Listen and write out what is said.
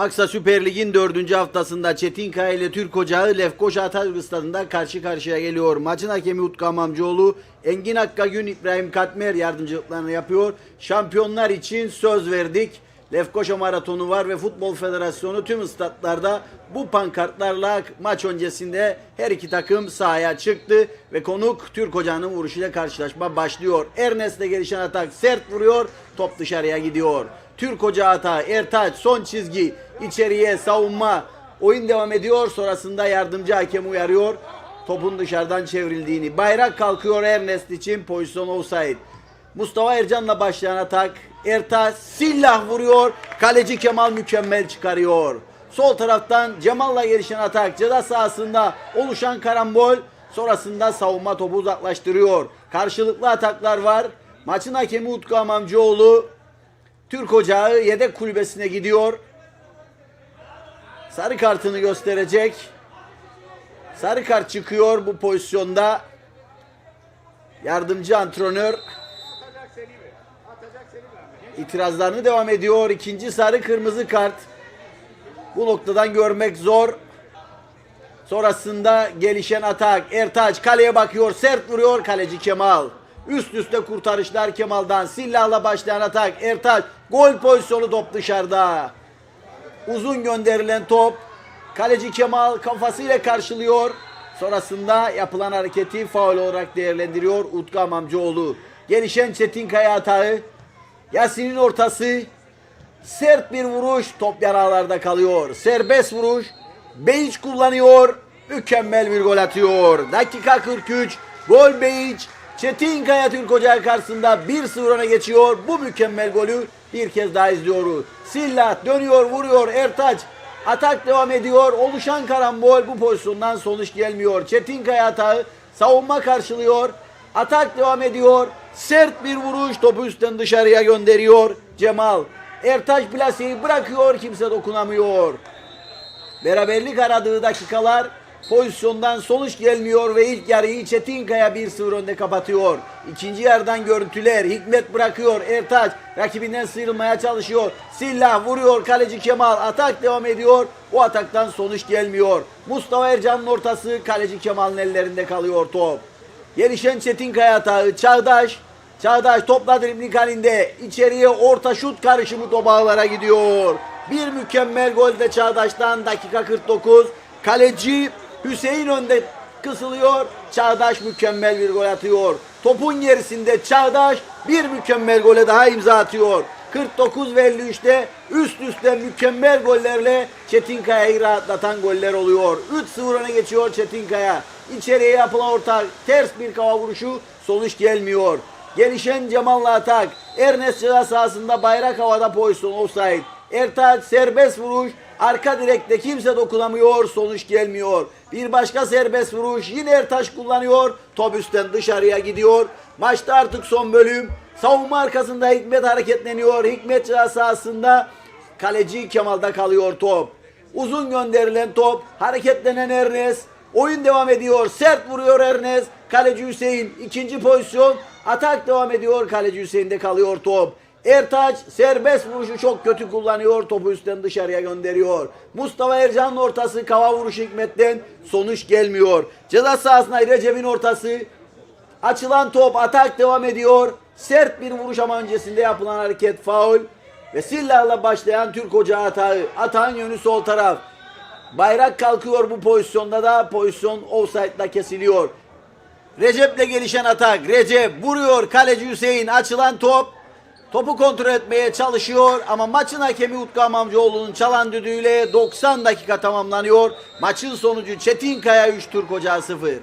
Aksa Süper Lig'in 4. haftasında Çetinkaya ile Türk Ocağı Lefkoşa Atatürk Stadı'nda karşı karşıya geliyor. Maçın hakemi Utku Amamcıoğlu, Engin Akkagün, İbrahim Katmer yardımcılıklarını yapıyor. Şampiyonlar için söz verdik. Lefkoşa Maratonu var ve Futbol Federasyonu tüm statlarda bu pankartlarla maç öncesinde her iki takım sahaya çıktı ve konuk Türk Ocağı'nın vuruşuyla karşılaşma başlıyor. Ernest'le gelişen atak sert vuruyor, top dışarıya gidiyor. Türk Ocağı hata, Ertaç son çizgi, içeriye savunma, oyun devam ediyor. Sonrasında yardımcı hakem uyarıyor. Topun dışarıdan çevrildiğini. Bayrak kalkıyor Ernest için pozisyon offside. Mustafa Ercan'la başlayan atak. Ertaç sillah vuruyor. Kaleci Kemal mükemmel çıkarıyor. Sol taraftan Cemal'la gelişen atak. Ceza sahasında oluşan karambol. Sonrasında savunma topu uzaklaştırıyor. Karşılıklı ataklar var. Maçın hakemi Utku Amamcıoğlu Türk Ocağı yedek kulübesine gidiyor. Sarı kartını gösterecek. Sarı kart çıkıyor bu pozisyonda. Yardımcı antrenör itirazlarını devam ediyor. İkinci sarı kırmızı kart. Bu noktadan görmek zor. Sonrasında gelişen atak. Ertaç kaleye bakıyor. Sert vuruyor. Kaleci Kemal. Üst üste kurtarışlar Kemal'dan. Sillahla başlayan atak. Ertaç gol pozisyonu top dışarıda. Uzun gönderilen top. Kaleci Kemal kafasıyla karşılıyor. Sonrasında yapılan hareketi faul olarak değerlendiriyor Utku Amamcıoğlu. Gelişen Çetinkaya atağı. Yasin'in ortası. Sert bir vuruş. Top yaralarda kalıyor. Serbest vuruş. Beyiç kullanıyor. Mükemmel bir gol atıyor. Dakika 43. Gol Beyiç. Çetinkaya Türk Ocağı karşısında 1-0 öne geçiyor. Bu mükemmel golü bir kez daha izliyoruz. Sillah dönüyor vuruyor Ertaç. Atak devam ediyor. Oluşan karambol bu pozisyondan sonuç gelmiyor. Çetinkaya atağı savunma karşılıyor. Atak devam ediyor. Sert bir vuruş topu üstten dışarıya gönderiyor. Cemal. Ertaç plaseyi bırakıyor. Kimse dokunamıyor. Beraberlik aradığı dakikalar pozisyondan sonuç gelmiyor ve ilk yarıyı Çetinkaya 1-0 önde kapatıyor. İkinci yarıdan görüntüler. Hikmet bırakıyor. Ertaç rakibinden sıyrılmaya çalışıyor. Sillah vuruyor. Kaleci Kemal atak devam ediyor. O ataktan sonuç gelmiyor. Mustafa Ercan'ın ortası kaleci Kemal'in ellerinde kalıyor top. Gelişen Çetinkaya atağı Çağdaş. Çağdaş topla dribling halinde içeriye orta şut karışımı top ağlara gidiyor. Bir mükemmel gol de Çağdaş'tan dakika 49. Kaleci Hüseyin önde kısılıyor. Çağdaş mükemmel bir gol atıyor. Topun gerisinde Çağdaş bir mükemmel gole daha imza atıyor. 49 ve 53'te üst üste mükemmel gollerle Çetinkaya'yı rahatlatan goller oluyor. 3-0 öne geçiyor Çetinkaya. İçeriye yapılan orta ters bir kafa vuruşu sonuç gelmiyor. Gelişen Cemal'la atak. Ernest ceza sahasında bayrak havada pozisyon offside. Ertaç serbest vuruş. Arka direkte kimse dokunamıyor. Sonuç gelmiyor. Bir başka serbest vuruş. Yine Ertaş kullanıyor. Top üstten dışarıya gidiyor. Maçta artık son bölüm. Savunma arkasında Hikmet hareketleniyor. Hikmet sahasında kaleci Kemal'da kalıyor top. Uzun gönderilen top. Hareketlenen Ernest. Oyun devam ediyor. Sert vuruyor Ernest. Kaleci Hüseyin ikinci pozisyon. Atak devam ediyor. Kaleci Hüseyin'de kalıyor top. Ertaç serbest vuruşu çok kötü kullanıyor. Topu üstten dışarıya gönderiyor. Mustafa Ercan'ın ortası kava vuruşu Hikmet'ten sonuç gelmiyor. Ceza sahasına Recep'in ortası. Açılan top atak devam ediyor. Sert bir vuruş ama öncesinde yapılan hareket faul. Ve Sillah'la başlayan Türk Ocağı atağı. Atağın yönü sol taraf. Bayrak kalkıyor bu pozisyonda da pozisyon offside'da kesiliyor. Recep'le gelişen atak. Recep vuruyor. Kaleci Hüseyin açılan top. Topu kontrol etmeye çalışıyor ama maçın hakemi Utku Amamcıoğlu'nun çalan düdüğüyle 90 dakika tamamlanıyor. Maçın sonucu Çetinkaya 3 Türk Ocağı 0.